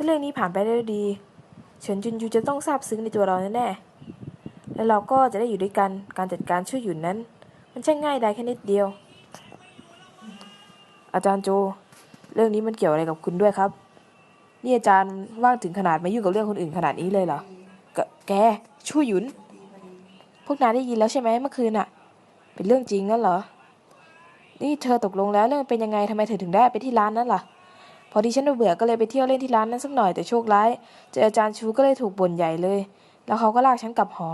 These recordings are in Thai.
ถ้าเรื่องนี้ผ่านไปได้ดี เฉินจุนยูจะต้องซาบซึ้งในตัวเราแน่ๆและเราก็จะได้อยู่ด้วยกัน การจัดการช่วยหยุนนั้น มันช่างง่ายได้แค่นิดเดียว อาจารย์โจ เรื่องนี้มันเกี่ยวอะไรกับคุณด้วยครับ นี่อาจารย์ว่างถึงขนาดมายุ่งกับเรื่องคนอื่นขนาดนี้เลยเหรอกแกช่วยหยุน พวกนายได้ยินแล้วใช่ไหมเมื่อคืนอะเป็นเรื่องจริงนั่นเหรอ นี่เธอตกลงแล้วเรื่องเป็นยังไงทำไมเธอถึงได้ไปที่ร้านนั้นล่ะ พอดีฉันเบื่อก็เลยไปเที่ยวเล่นที่ร้านนั้นสักหน่อยแต่โชคร้ายเจออาจารย์ชูก็เลยถูกบ่นใหญ่เลย แล้วเขาก็ลากฉันกลับหอ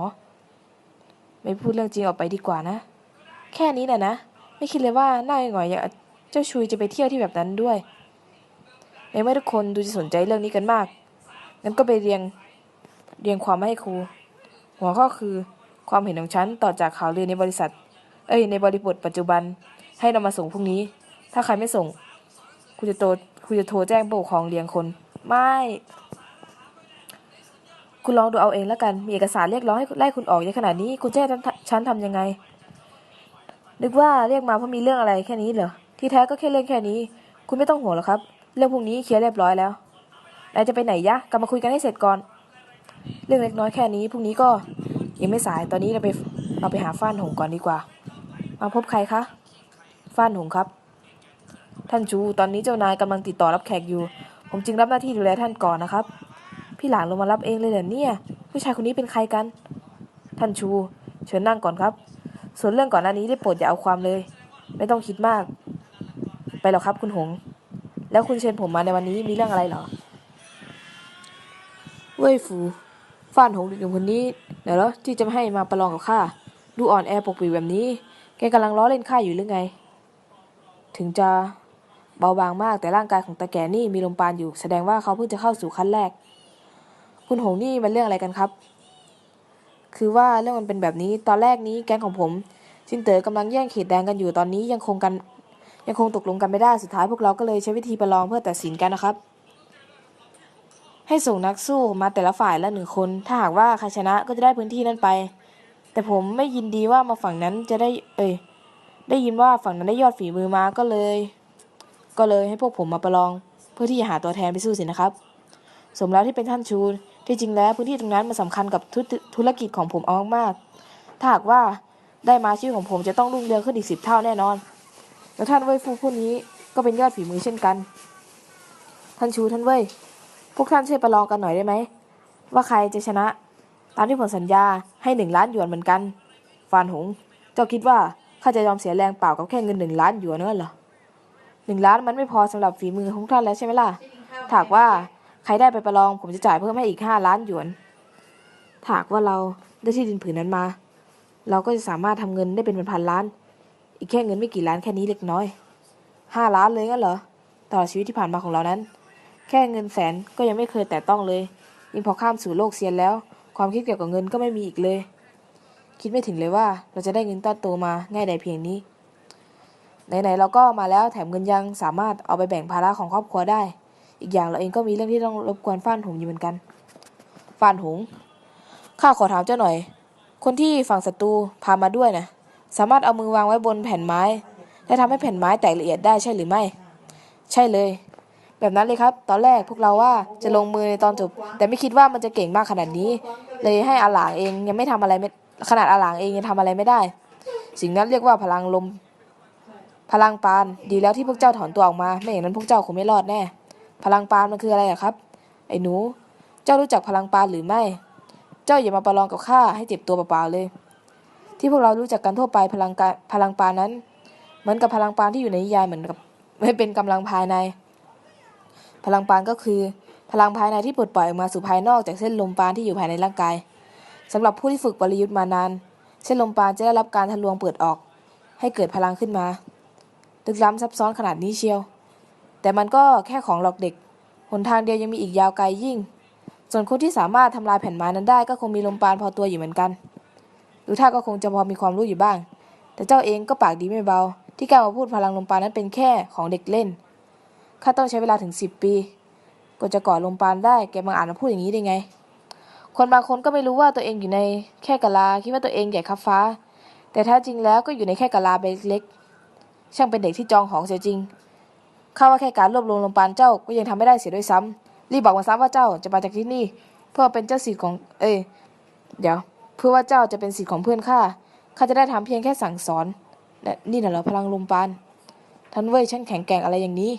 ไม่พูดเรื่องจริงออกไปดีกว่านะ แค่นี้แหละนะ ไม่คิดเลยว่าหน้าหงอยอย่างเจ้าชุยจะไปเที่ยวที่แบบนั้นด้วยในเมื่อทุกคนดูจะสนใจเรื่องนี้กันมากงั้นก็ไปเรียงเรียงความมาให้ครู หัวข้อคือความเห็นของฉันต่อจากข่าวลือในบริษัท เอ้ยในบริบทปัจจุบัน ให้นำมาส่งพรุ่งนี้ ถ้าใครไม่ส่ง คุณจะโทรคุณจะโทรแจ้งผู้ปกครองเรียงคน ไม่ คุณลองดูเอาเองแล้วกัน มีเอกสารเรียกร้องให้ไล่คุณออกเยอะขนาดนี้ คุณจะให้นฉันทำยังไง นึกว่าเรียกมาเพราะมีเรื่องอะไรแค่นี้เหรอ ที่แท้ก็แค่เรื่องแค่นี้ คุณไม่ต้องห่วงหรอกครับ เรื่องพวกนี้เคลียร์เรียบร้อยแล้วนายจะไปไหนยะ กลับมาคุยกันให้เสร็จก่อน เรื่องเล็กน้อยแค่นี้ พรุ่งนี้ก็ยังไม่สาย ตอนนี้เราไปเราไปหาฟ้านหงก่อนดีกว่า มาพบใครคะ ฟ้านหงครับ ท่านชู ตอนนี้เจ้านายกำลังติดต่อรับแขกอยู่ ผมจึงรับหน้าที่ดูแลท่านก่อนนะครับ พี่หลานลงมารับเองเลยเหรอเนี่ย ผู้ชายคนนี้เป็นใครกัน ท่านชู เชิญนั่งก่อนครับ ส่วนเรื่องก่อนหน้านี้ได้โปรดอย่าเอาความเลย ไม่ต้องคิดมาก ไปหรอกครับคุณหง แล้วคุณเชิญผมมาในวันนี้มีเรื่องอะไรเหรอ เว่ยฟูฟ้านหงเด็กหนุ่มคนนี้เดี๋ยวเหรอที่จะไม่ให้มาประลองกับข้า ดูอ่อนแอปกปิดแบบนี้ แกกำลังล้อเล่นข้าอยู่หรือไง ถึงจะ เบาบางมากแต่ร่างกายของตาแก่นี่มีลมปาณอยู่ แสดงว่าเขาเพิ่งจะเข้าสู่ขั้นแรก คุณหงนี่มันเรื่องอะไรกันครับ คือว่าเรื่องมันเป็นแบบนี้ตอนแรกนี้แก๊งของผมจินเต๋อกำลังแย่งเขตแดงกันอยู่ตอนนี้ยังคงกันยังคงตกลงกันไม่ได้สุดท้ายพวกเราก็เลยใช้วิธีประลองเพื่อตัดสินกันนะครับ ให้ส่งนักสู้มาแต่ละฝ่ายละหนึ่งคน ถ้าหากว่าใครชนะก็จะได้พื้นที่นั้นไป แต่ผมไม่ยินดีว่ามาฝั่งนั้นจะได้ เอ้ยได้ยินว่าฝั่งนั้นได้ยอดฝีมือมาก็เลย ก็เลยให้พวกผมมาประลอง เพื่อที่จะหาตัวแทนไปสู้สินะครับ สมแล้วที่เป็นท่านชูที่จริงแล้วพื้นที่ตรงนั้นมันสำคัญกับธุธุรกิจของผมเอามากๆถ้าหากว่าได้มาชื่อของผมจะต้องรุ่งเรืองขึ้นอีกสิบเท่าแน่นอน แล้วท่านเว่ยฟูผู้นี้ก็เป็นยอดฝีมือเช่นกัน ท่านชูท่านเว่ยพวกท่านช่วยประลองกันหน่อยได้ไหมว่าใครจะชนะ ตามที่ผมสัญญาให้หนึ่งล้านหยวนเหมือนกัน ฟานหง เจ้าคิดว่าข้าจะยอมเสียแรงเปล่ากับแค่เงินหนึ่งล้านหยวนนั่นเหรอ หนึ่งล้านมันไม่พอสำหรับฝีมือของท่านแล้วใช่ไหมล่ะถากว่าใครได้ไปประลอง ผมจะจ่ายเพิ่มให้อีกห้าล้านหยวนถากว่าเราได้ที่ดินผืนนั้นมา เราก็จะสามารถทำเงินได้เป็นพันล้าน อีกแค่เงินไม่กี่ล้านแค่นี้เล็กน้อยห้าล้านเลยงั้นเหรอตลอดชีวิตที่ผ่านมาของเรานั้น แค่เงินแสนก็ยังไม่เคยแตะต้องเลยยิ่งพอข้ามสู่โลกเซียนแล้ว ความคิดเกี่ยวกับเงินก็ไม่มีอีกเลย คิดไม่ถึงเลยว่าเราจะได้เงินต้อนโตมาง่ายใดเพียงนี้ ไหนๆเราก็มาแล้วแถมเงินยังสามารถเอาไปแบ่งภาระของครอบครัวได้ อีกอย่างเราเองก็มีเรื่องที่ต้องรบกวนฟ้านหงอยู่เหมือนกันฟ้านหงข้าขอถามเจ้าหน่อย คนที่ฝั่งศัตรูพามาด้วยนะสามารถเอามือวางไว้บนแผ่นไม้ และทำให้แผ่นไม้แตกละเอียดได้ใช่หรือไม่ ใช่เลย แบบนั้นเลยครับ ตอนแรกพวกเราว่าจะลงมือในตอนจบ แต่ไม่คิดว่ามันจะเก่งมากขนาดนี้ เลยให้อาหลางเองยังไม่ทำอะไรไม่ขนาดอาหลางเองยังทำอะไรไม่ได้ สิ่งนั้นเรียกว่าพลังลม พลังปานดีแล้วที่พวกเจ้าถอนตัวออกมา ไม่อย่างนั้นพวกเจ้าคงไม่รอดแน่ พลังปานมันคืออะไรอะครับ ไอ้หนู เจ้ารู้จักพลังปานหรือไม่ เจ้าอย่ามาประลองกับข้าให้เจ็บตัวเปล่าๆเลย ที่พวกเรารู้จักกันทั่วไปพลังกาพลังปานนั้น เหมือนกับพลังปานที่อยู่ในนิยายเหมือนกับไม่เป็นกำลังภายใน พลังปานก็คือ พลังภายในที่ปลดปล่อยออกมาสู่ภายนอกจากเส้นลมปานที่อยู่ภายในร่างกายสำหรับผู้ที่ฝึกปริยุทธ์มานานเส้นลมปานจะได้รับการทะลวงเปิดออก ให้เกิดพลังขึ้นมา ลึกล้ำซับซ้อนขนาดนี้เชียว แต่มันก็แค่ของหลอกเด็ก หนทางเดียวยังมีอีกยาวไกลยิ่ง ส่วนคนที่สามารถทำลายแผ่นไม้นั้นได้ก็คงมีลมปานพอตัวอยู่เหมือนกันดูท่าก็คงจะพอมีความรู้อยู่บ้าง แต่เจ้าเองก็ปากดีไม่เบา ที่กล้ามาพูดพลังลมปานนั้นเป็นแค่ของเด็กเล่นข้าต้องใช้เวลาถึงสิบปีกว่าจะก่อลมปานได้แกมาอ่านมาพูดอย่างนี้ได้ไง คนบางคนก็ไม่รู้ว่าตัวเองอยู่ในแค่กะลาคิดว่าตัวเองใหญ่คับฟ้า แต่แท้จริงแล้วก็อยู่ในแค่กะลาใบเล็ก ช่างเป็นเด็กที่จองของเสียจริงข้าว่าแค่การรวบรวมลมปานเจ้าก็ยังทำไม่ได้เสียด้วยซ้ำรีบบอกมาซะว่าเจ้าจะมาจากที่นี่ เพื่อเป็นเจ้าสิทธิ์ของ เอ้ยเดี๋ยว เพื่อว่าเจ้าจะเป็นสิทธิ์ของเพื่อนข้าข้าจะได้ทำเพียงแค่สั่งสอนและนี่น่ะเหรอพลังลมปานท่านเว่ยฉันแข็งแกร่งอะไรอย่างนี้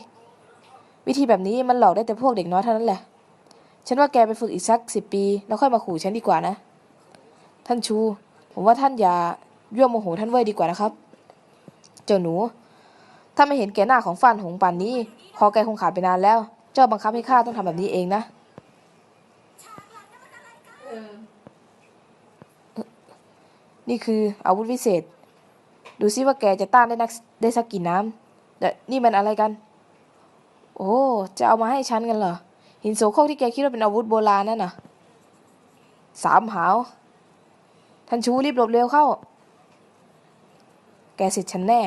วิธีแบบนี้มันหลอกได้แต่พวกเด็กน้อยเท่านั้นแหละ ฉันว่าแกไปฝึกอีกสักสิบปี แล้วค่อยมาขู่ฉันดีกว่านะ ท่านชู ผมว่าท่านอย่ายั่วโมโหท่านเว่ยดีกว่านะครับ เจ้าหนู ถ้าไม่เห็นแก่หน้าของฟันหงป่านนี้ คอแกคงขาดไปนานแล้ว เจ้าบังคับให้ข้าต้องทำแบบนี้เองนะ นี่คืออาวุธวิเศษ ดูซิว่าแกจะต้านได้นักได้สักกี่น้ำแต่นี่มันอะไรกัน โอ้ จะเอามาให้ฉันกันเหรอ หินโสโครกที่แกคิดว่าเป็นอาวุธโบราณนั่นน่ะ สามหาว ท่านชูรีบหลบเร็วเข้า แกเสร็จฉันแน่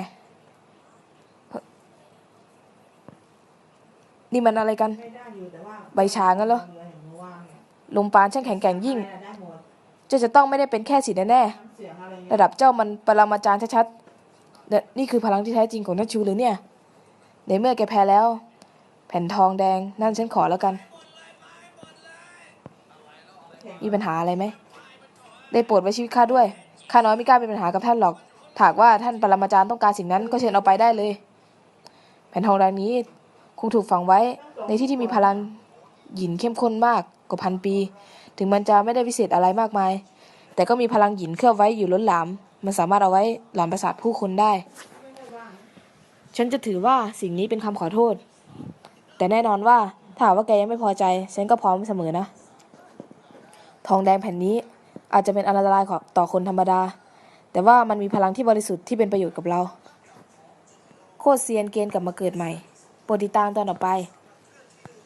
นี่มันอะไรกันไม่ได้อยู่แต่ว่าใบชางั้นเหรอเห็นว่าเนี่ยลมปานช่างแข็งแกร่งยิ่งไม่ได้หมดเจ้าจะต้องไม่ได้เป็นแค่สิทธิ์แน่น้ำเสียงอะไรๆเงี้ระดับเจ้ามันปรมาจารย์ชัดๆและนี่คือพลังที่แท้จริงของท่านชูหรือเนี่ย ในเมื่อแกแพ้แล้ว แผ่นทองแดงนั่นฉันขอแล้วกัน มีปัญหาอะไรไหม ได้โปรดไว้ชีวิตข้าด้วย ข้าน้อยไม่กล้าเป็นปัญหากับท่านหรอกถากว่าท่านปรมาจารย์ต้องการสิ่งนั้นก็เชิญเอาไปได้เลย แผ่นทองแดงนี้ คงถูกฝังไว้ในที่ที่มีพลังหินเข้มข้นมากกว่าพันปี ถึงมันจะไม่ได้วิเศษอะไรมากมาย แต่ก็มีพลังหินเคลือบไว้อยู่ล้นหลาม มันสามารถเอาไว้หลอมประสาทผู้คนได้ ฉันจะถือว่าสิ่งนี้เป็นคำขอโทษ แต่แน่นอนว่าถ้าว่าแกยังไม่พอใจ ฉันก็พร้อมเสมอนะ ทองแดงแผ่นนี้อาจจะเป็นอันตรายต่อคนธรรมดา แต่ว่ามันมีพลังที่บริสุทธิ์ที่เป็นประโยชน์กับเรา โคตรเซียนเกณฑ์กลับมาเกิดใหม่ โปรดติดตามตอนต่อไป